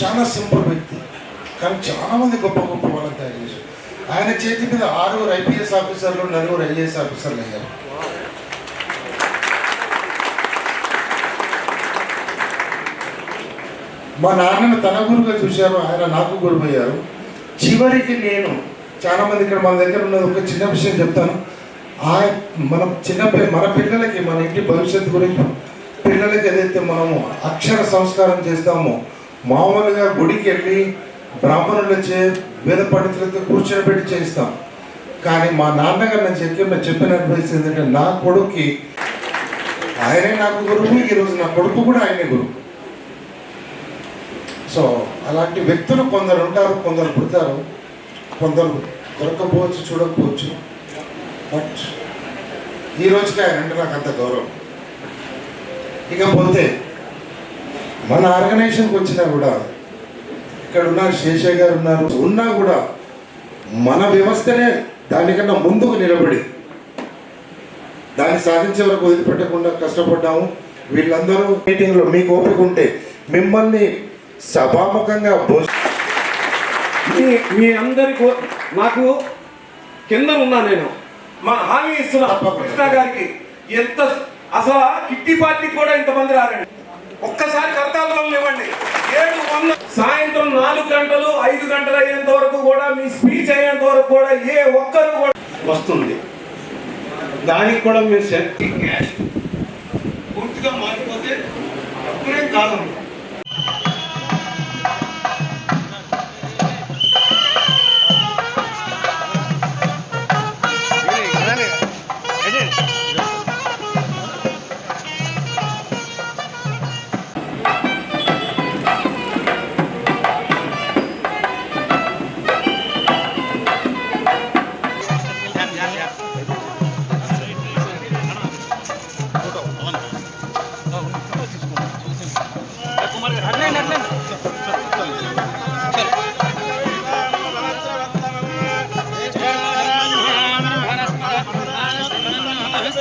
చాలా సింపుల్ వ్యక్తి. కానీ చాలామంది గొప్ప గొప్ప వాళ్ళని తయారు చేశారు. ఆయన చేతి మీద ఆరుగురు ఐపీఎస్ ఆఫీసర్లు నలుగురు ఐఏఎస్ ఆఫీసర్లు అయ్యారు. మా నాన్నను తన గురుగా చూశారు ఆయన నాకు గురువు అయ్యారు చివరికి నేను చాలా మంది ఇక్కడ మన దగ్గర ఉన్నది ఒక చిన్న విషయం చెప్తాను. ఆ మన చిన్న మన పిల్లలకి మన ఇంటి భవిష్యత్తు గురించి పిల్లలకి ఏదైతే మనము అక్షర సంస్కారం చేస్తామో మామూలుగా గుడికి వెళ్ళి బ్రాహ్మణులు వచ్చే వేద పండితులతో కూర్చొని పెట్టి చేయిస్తాం. కానీ మా నాన్నగారు నేను చెప్పిన చెప్పిన అడ్వైస్ ఏంటంటే నా కొడుక్కి ఆయనే నాకు గురువు ఈరోజు నా కొడుకు కూడా ఆయనే గురువు. సో అలాంటి వ్యక్తులు కొందరు ఉంటారు కొందరు పుడతారు కొందరు దొరకపోవచ్చు చూడకపోవచ్చు. బట్ ఈ రోజుకి ఆయన అంటే నాకు అంత గౌరవం. ఇకపోతే మన ఆర్గనైజేషన్కి వచ్చినా కూడా ఇక్కడ ఉన్న శేషయ్య గారు ఉన్నారు ఉన్నా కూడా మన వ్యవస్థనే దానికన్నా ముందుకు నిలబడి దాన్ని సాధించే వరకు వదిలిపెట్టకుండా కష్టపడ్డాము. వీళ్ళందరూ మీటింగ్లో మీకు ఓపిక ఉంటే మిమ్మల్ని సభాముఖంగా మీ మీ అందరి కో- నాకు కింద ఉన్నా నేను. మా హామీ ఇస్తున్నా. కృష్ణ గారికి ఎంత అసలు కిట్టి పార్టీకి కూడా ఇంతమంది రారండి. ఒక్కసారి కరతాళం ఇవ్వండి ఏడు వంద సాయంత్రం నాలుగు గంటలు ఐదు గంటలు అయ్యేంత వరకు కూడా మీ స్పీచ్ అయ్యేంత వరకు కూడా ఏ ఒక్కరు కూడా వస్తుంది. దానికి కూడా మీరు శక్తి క్యాష్ పూర్తిగా మారిపోతే అప్పుడే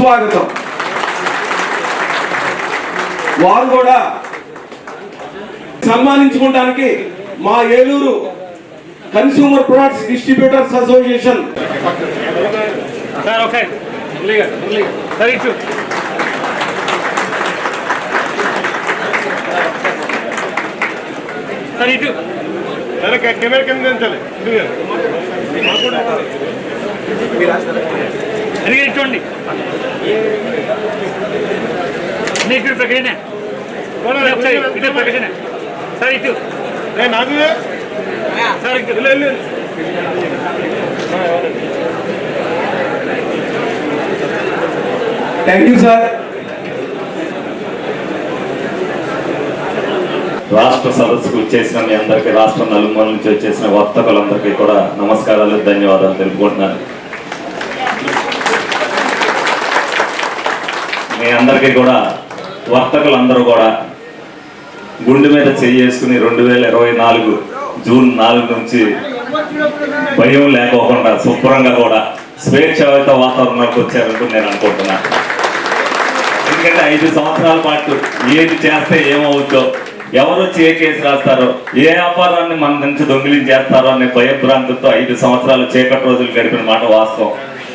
సుస్వాగతం వారు కూడా సన్మానించుకోవడానికి మా Eluru consumer products distributors association. Camera కింద అడిగి అన్నీ ఇటు ప్రకటనే. ఇటు ప్రకటన. సార్ ఇటు. నాకు సార్ ఇటు. థ్యాంక్ యూ సార్ రాష్ట్ర సదస్సుకు వచ్చేసిన మీ అందరికీ రాష్ట్ర నలుమూల నుంచి వచ్చేసిన వర్తకులందరికీ కూడా నమస్కారాలు ధన్యవాదాలు తెలుపుకుంటున్నాను. మీ అందరికీ కూడా వర్తకులందరూ కూడా గుండె మీద చేసుకుని రెండు వేల ఇరవై నాలుగు జూన్ నాలుగు నుంచి భయం లేకోకుండా శుభ్రంగా కూడా స్వేచ్ఛాయుత వాతావరణంలోకి వచ్చారంటూ నేను అనుకుంటున్నాను ఎందుకంటే ఐదు సంవత్సరాల పాటు ఏది చేస్తే ఏమవుద్దో ఎవరు వచ్చి ఏ కేసు రాస్తారో ఏ వ్యాపారాన్ని మన నుంచి దొంగిలించేస్తారో అనే భయభ్రాంతితో ఐదు సంవత్సరాలు చీకటి రోజులు గడిపిన మాట వాస్తవం.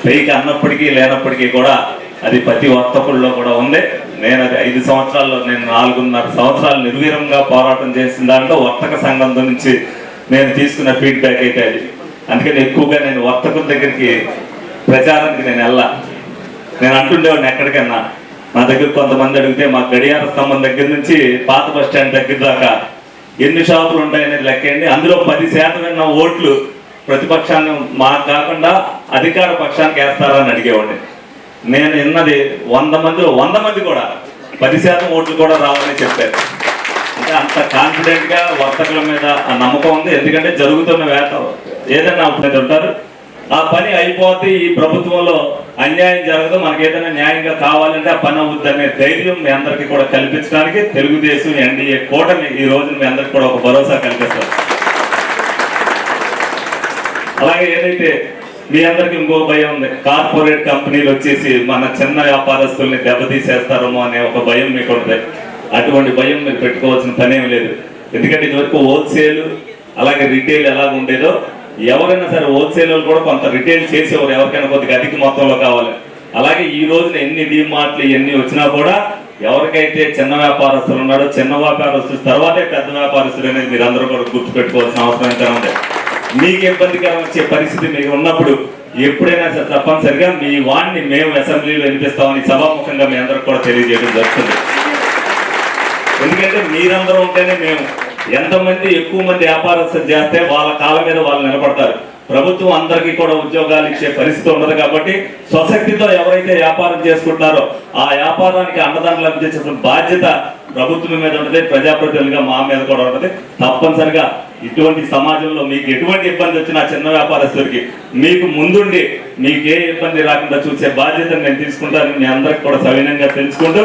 పైకి అన్నప్పటికీ లేనప్పటికీ కూడా అది ప్రతి వర్తకుల్లో కూడా ఉంది. నేను అది ఐదు సంవత్సరాల్లో నేను నాలుగున్నర సంవత్సరాలు నిర్వీరంగా పోరాటం చేసిన దాంట్లో వర్తక సంఘం నుంచి నేను తీసుకున్న ఫీడ్బ్యాక్ అయితే అది. అందుకని ఎక్కువగా నేను వర్తకుల దగ్గరికి ప్రచారానికి నేను వెళ్ళా. నేను అంటుండేవాడిని ఎక్కడికన్నా. నా దగ్గర కొంతమంది అడిగితే మా గడియార స్తంభం దగ్గర నుంచి పాత బస్ స్టాండ్ దగ్గర దాకా ఎన్ని షాపులు ఉంటాయనేది లెక్కండి అందులో పది శాతం ఉన్న ఓట్లు ప్రతిపక్షాన్ని మాకు కాకుండా అధికార పక్షానికి వేస్తారని అడిగేవాడిని. నేను విన్నది వంద మంది వంద మంది కూడా. పది శాతం ఓట్లు కూడా రావాలని చెప్పారు. అంటే అంత కాన్ఫిడెంట్గా వర్తకుల మీద ఆ నమ్మకం ఉంది. ఎందుకంటే జరుగుతున్న వేట ఏదైనా ఒకటి ఉంటారు. ఆ పని అయిపోతే ఈ ప్రభుత్వంలో అన్యాయం జరగదు. మనకి ఏదైనా న్యాయంగా కావాలంటే ఆ పని అవుద్ది అనే ధైర్యం మీ అందరికీ కూడా కల్పించడానికి తెలుగుదేశం ఎన్డీఏ కూటమి ఈ రోజు మీ అందరికి కూడా ఒక భరోసా కల్పిస్తారు అలాగే ఏదైతే మీ అందరికి ఇంకో భయం ఉంది. కార్పొరేట్ కంపెనీలు వచ్చేసి మన చిన్న వ్యాపారస్తుల్ని దెబ్బతీసేస్తారేమో అనే ఒక భయం మీకు ఉంటుంది అటువంటి భయం మీరు పెట్టుకోవాల్సిన పనేం లేదు. ఎందుకంటే ఇదివరకు హోల్సేల్ అలాగే రిటైల్ ఎలా ఉండేదో ఎవరైనా సరే హోల్సేల్ కూడా కొంత రిటైల్ చేసేవారు. ఎవరికైనా కొద్దిగా అధిక మొత్తంలో కావాలి. అలాగే ఈ రోజున ఎన్ని డిమార్ట్లు ఎన్ని వచ్చినా కూడా ఎవరికైతే చిన్న వ్యాపారస్తులు ఉన్నాడో చిన్న వ్యాపారస్తులు తర్వాతే పెద్ద వ్యాపారస్తులు అనేది మీరు అందరూ కూడా గుర్తుపెట్టుకోవాల్సిన అవసరం ఎంత ఉంది. మీకు ఇబ్బందికరం వచ్చే పరిస్థితి మీకు ఉన్నప్పుడు ఎప్పుడైనా సరే తప్పనిసరిగా మీ వాడిని మేము అసెంబ్లీలో వినిపిస్తామని సభాముఖంగా మీ అందరికి కూడా తెలియజేయడం జరుగుతుంది. ఎందుకంటే మీరందరూ ఉంటేనే మేము ఎంతమంది ఎక్కువ మంది వ్యాపారస్తులు చేస్తే వాళ్ళ కాళ్ళ మీద వాళ్ళు నిలబడతారు. ప్రభుత్వం అందరికీ కూడా ఉద్యోగాలు ఇచ్చే పరిస్థితి ఉండదు కాబట్టి స్వశక్తితో ఎవరైతే వ్యాపారం చేసుకుంటారో ఆ వ్యాపారానికి అన్నదానం లభించేసిన బాధ్యత ప్రభుత్వం మీద ఉంటుంది ప్రజాప్రతినిధులుగా మా మీద కూడా ఉంటుంది. తప్పనిసరిగా ఇటువంటి సమాజంలో మీకు ఎటువంటి ఇబ్బంది వచ్చినా చిన్న వ్యాపారస్తుడికి మీకు ముందుండి మీకు ఏ ఇబ్బంది రాకుండా చూసే బాధ్యత నేను తీసుకుంటానని మీ అందరికి కూడా సవినంగా తెలుసుకుంటూ.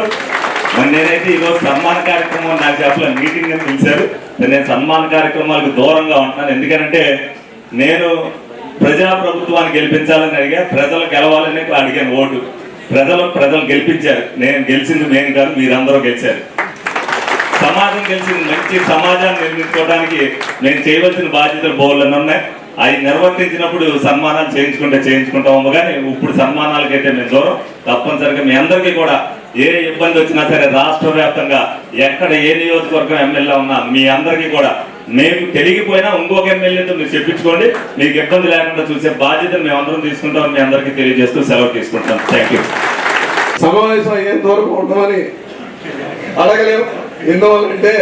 మరి నేనైతే ఈరోజు సన్మాన కార్యక్రమం నాకు చెప్పలేదు మీటింగ్ అని పిలిచారు. నేను సన్మాన కార్యక్రమాలకు దూరంగా ఉంటున్నాను. ఎందుకంటే నేను ప్రజా ప్రభుత్వాన్ని గెలిపించాలని అడిగా ప్రజలు గెలవాలని అడిగాను ఓటు. ప్రజలు ప్రజలు గెలిపించారు. నేను గెలిచింది నేను కాదు మీరందరూ గెలిచారు. సమాజం కలిసి మంచి సమాజాన్ని నిర్మించుకోవడానికి నేను చేయవలసిన బాధ్యతలు బోర్లను ఉన్నాయి. అవి నిర్వర్తించినప్పుడు సన్మానాలు చేయించుకుంటే చేయించుకుంటాము కానీ ఇప్పుడు సన్మానాలకైతే మేము దూరం. తప్పనిసరిగా మీ అందరికీ కూడా ఏ ఇబ్బంది వచ్చినా సరే రాష్ట్ర వ్యాప్తంగా ఎక్కడ ఏ నియోజకవర్గం ఎమ్మెల్యే ఉన్నా మీ అందరికీ కూడా మేము తెలిగిపోయినా ఇంకొక ఎమ్మెల్యేతో మీరు చెప్పించుకోండి. మీకు ఇబ్బంది లేకుండా చూసే బాధ్యతను మేము అందరం తీసుకుంటాం మీ అందరికీ తెలియజేస్తూ సెలవు తీసుకుంటాం థ్యాంక్ యూ సమావేశం అయ్యేంత వరకు ఉండమని అడగలేము. ఎందువల్లంటే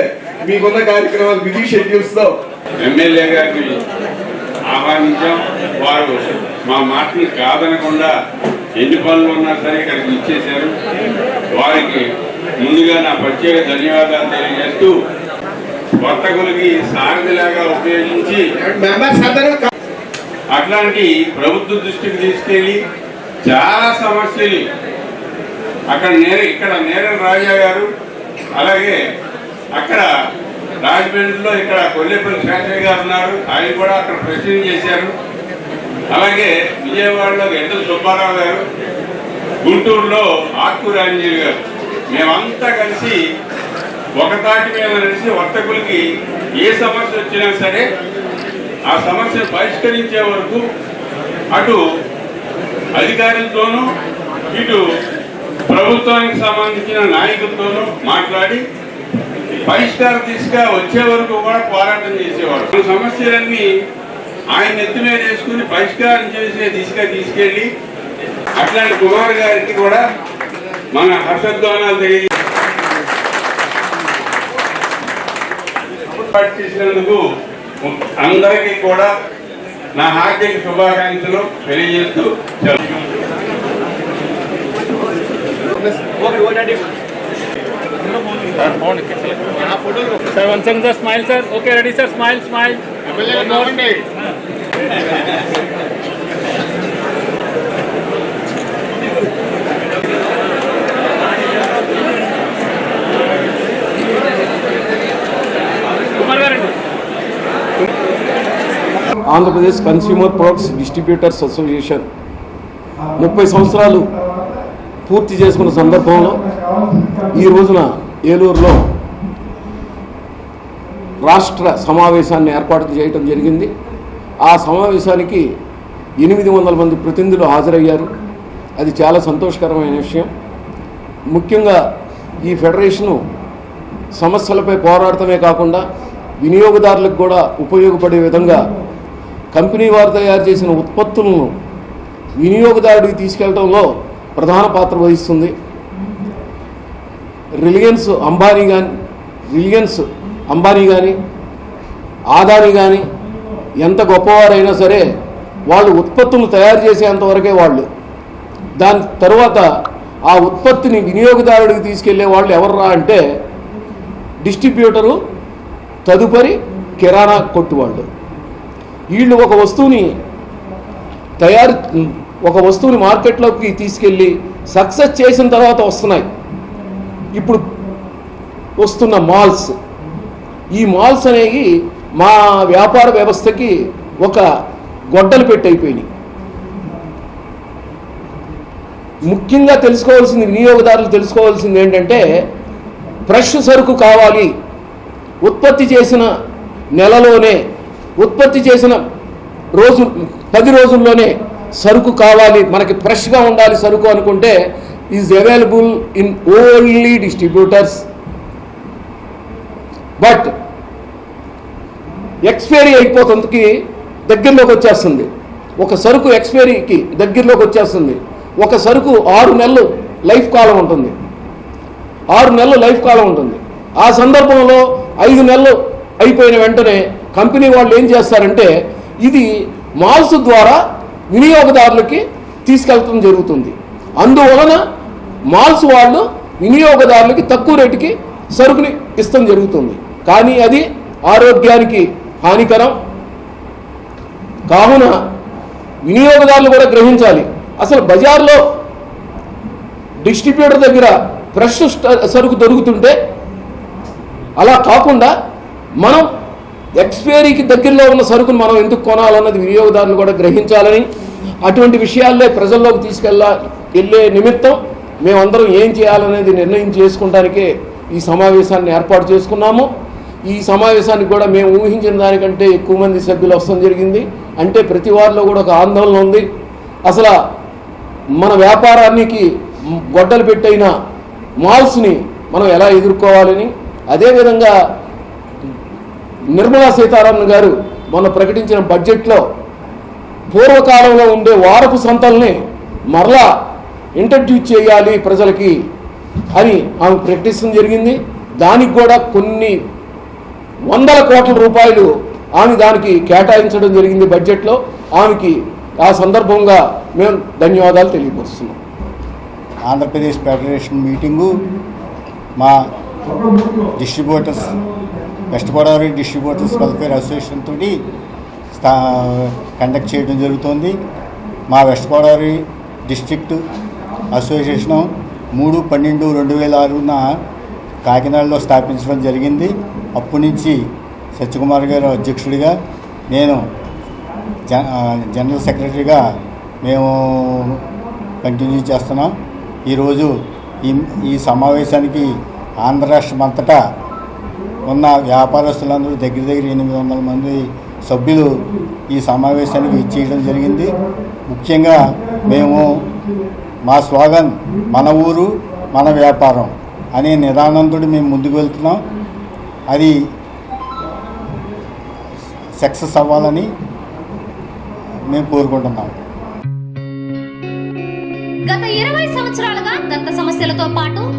మీకున్న కార్యక్రమాలు బిజీ షెడ్యూల్స్తో ఎమ్మెల్యే గారిని ఆహ్వానించాం. వారు మా మాటని కాదనకుండా ఎన్ని పనులు ఉన్నా సరే ఇక్కడికి ఇచ్చేశారు. వారికి ముందుగా నా ప్రత్యేక ధన్యవాదాలు తెలియజేస్తూ వర్తకులకి సారథిలాగా ఉపయోగించి అట్లాంటి ప్రభుత్వ దృష్టికి తీసుకెళ్ళి చాలా సమస్యలు. అక్కడ నేర ఇక్కడ నేర రాజా గారు అలాగే అక్కడ రాజమండ్రిలో ఇక్కడ కొల్లేపల్లి శాంతయ్య గారు ఉన్నారు. ఆయన కూడా అక్కడ ప్రెసిడెంట్ చేశారు. అలాగే విజయవాడలో ఎండల సుబ్బారావు గారు గుంటూరులో ఆత్కూరు ఆంజనేయులు గారు. మేమంతా కలిసి ఒక తాటి మీద కలిసి వర్తకులకి ఏ సమస్య వచ్చినా సరే ఆ సమస్యను పరిష్కరించే వరకు అటు అధికారులతోనూ ఇటు ప్రభుత్వానికి సంబంధించిన నాయకులతోనూ మాట్లాడి పరిష్కార దిశగా వచ్చే వరకు కూడా పోరాటం చేసేవాడు. సమస్యలన్నీ ఆయన నెత్తి మీద వేసుకుని పరిష్కారం చేసే దిశగా తీసుకెళ్ళి అట్లాంటి కుమార్ గారికి కూడా మన హర్షధ్వానాలు తెలియ చేసినందుకు అందరికీ కూడా నా హార్దిక శుభాకాంక్షలు తెలియజేస్తూ sir one second sir smile sir okay ready sir smile smile Andhra Pradesh consumer products distributors association ముప్పై సంవత్సరాలు పూర్తి చేసుకున్న సందర్భంలో ఈ రోజున ఏలూరులో రాష్ట్ర సమావేశాన్ని ఏర్పాటు చేయటం జరిగింది. ఆ సమావేశానికి ఎనిమిది వందల మంది ప్రతినిధులు హాజరయ్యారు. అది చాలా సంతోషకరమైన విషయం. ముఖ్యంగా ఈ ఫెడరేషను సమస్యలపై పోరాడటమే కాకుండా వినియోగదారులకు కూడా ఉపయోగపడే విధంగా కంపెనీ వారు తయారు చేసిన ఉత్పత్తులను వినియోగదారుడికి తీసుకెళ్ళడంలో ప్రధాన పాత్ర వహిస్తుంది. రిలయన్స్ అంబానీ కానీ రిలయన్స్ అంబానీ కానీ ఆదాని కానీ ఎంత గొప్పవారైనా సరే వాళ్ళు ఉత్పత్తులు తయారు చేసేంతవరకే వాళ్ళు. దాని తర్వాత ఆ ఉత్పత్తిని వినియోగదారుడికి తీసుకెళ్ళే వాళ్ళు ఎవర్రా అంటే డిస్ట్రిబ్యూటరు తదుపరి కిరాణా కొట్టు వాళ్ళు. వీళ్ళు ఒక వస్తువుని తయారు ఒక వస్తువుని మార్కెట్లోకి తీసుకెళ్ళి సక్సెస్ చేసిన తర్వాత వస్తున్నాయి. ఇప్పుడు వస్తున్న మాల్స్. ఈ మాల్స్ అనేవి మా వ్యాపార వ్యవస్థకి ఒక గొడ్డలు పెట్టయిపోయినాయి ముఖ్యంగా తెలుసుకోవాల్సింది వినియోగదారులు తెలుసుకోవాల్సింది ఏంటంటే ఫ్రెష్ సరుకు కావాలి. ఉత్పత్తి చేసిన నెలలోనే ఉత్పత్తి చేసిన రోజు పది రోజుల్లోనే సరుకు కావాలి మనకి ఫ్రెష్గా ఉండాలి సరుకు అనుకుంటే is available in only distributors but expiry అయిపోతుందికి దగ్గరలోకి వచ్చేస్తుంది. ఒక సరుకు ఎక్స్పైరీకి దగ్గరలోకి వచ్చేస్తుంది. ఒక సరుకు ఆరు నెలలు లైఫ్ కాలం ఉంటుంది. ఆరు నెలలు లైఫ్ కాలం ఉంటుంది. ఆ సందర్భంలో ఐదు నెలలు అయిపోయిన వెంటనే కంపెనీ వాళ్ళు ఏం చేస్తారంటే ఇది మాల్స్ ద్వారా వినియోగదారులకి తీసుకెళ్ళటం జరుగుతుంది. అందువలన మాల్స్ వాళ్ళు వినియోగదారులకి తక్కువ రేటుకి సరుకుని ఇష్టం జరుగుతుంది. కానీ అది ఆరోగ్యానికి హానికరం. కావున వినియోగదారులు కూడా గ్రహించాలి. అసలు బజార్లో డిస్ట్రిబ్యూటర్ దగ్గర ఫ్రెష్ సరుకు దొరుకుతుంటే అలా కాకుండా మనం ఎక్స్పైరీకి దగ్గరలో ఉన్న సరుకును మనం ఎందుకు కొనాలన్నది వినియోగదారులు కూడా గ్రహించాలని అటువంటి విషయాల్లో ప్రజల్లోకి తీసుకెళ్ళ వెళ్ళే నిమిత్తం మేమందరం ఏం చేయాలనేది నిర్ణయం చేసుకుంటానికే ఈ సమావేశాన్ని ఏర్పాటు చేసుకున్నాము. ఈ సమావేశానికి కూడా మేము ఊహించిన దానికంటే ఎక్కువ మంది సభ్యులు వస్తాం జరిగింది. అంటే ప్రతి వారిలో కూడా ఒక ఆందోళన ఉంది. అసలు మన వ్యాపారానికి గొడ్డలు పెట్టైన మాల్స్ని మనం ఎలా ఎదుర్కోవాలని అదేవిధంగా నిర్మలా సీతారామన్ గారు మొన్న ప్రకటించిన బడ్జెట్లో పూర్వకాలంలో ఉండే వారపు సంతల్ని మరలా ఇంట్రడ్యూస్ చేయాలి ప్రజలకి అని ఆమె ప్రకటించడం జరిగింది. దానికి కూడా కొన్ని వందల కోట్ల రూపాయలు ఆమె దానికి కేటాయించడం జరిగింది బడ్జెట్లో. ఆమెకి ఆ సందర్భంగా మేము ధన్యవాదాలు తెలియపరుస్తున్నాం. ఆంధ్రప్రదేశ్ ఫెడరేషన్ మీటింగు మా distributors west Godavari distributors welfare association తోటి స్థా కండక్ట్ చేయడం జరుగుతోంది. మా వెస్ట్ గోదావరి డిస్ట్రిక్ట్ అసోసియేషను మూడు పన్నెండు రెండు వేల ఆరున కాకినాడలో స్థాపించడం జరిగింది. అప్పటి నుంచి సత్యకుమార్ గారు అధ్యక్షుడిగా నేను జనరల్ సెక్రటరీగా మేము కంటిన్యూ చేస్తున్నాం. ఈరోజు ఈ ఈ సమావేశానికి ఆంధ్ర రాష్ట్రం అంతటా ఉన్న వ్యాపారస్తులందరూ దగ్గర దగ్గర ఎనిమిది వందల మంది సభ్యులు ఈ సమావేశానికి ఇచ్చేయడం జరిగింది. ముఖ్యంగా మేము మా స్లోగన్ మన ఊరు మన వ్యాపారం అనే నిదానంతో మేము ముందుకు వెళ్తున్నాం. అది సక్సెస్ అవ్వాలని మేము కోరుకుంటున్నాం. గత ఇరవై సంవత్సరాలుగా దంత సమస్యలతో పాటు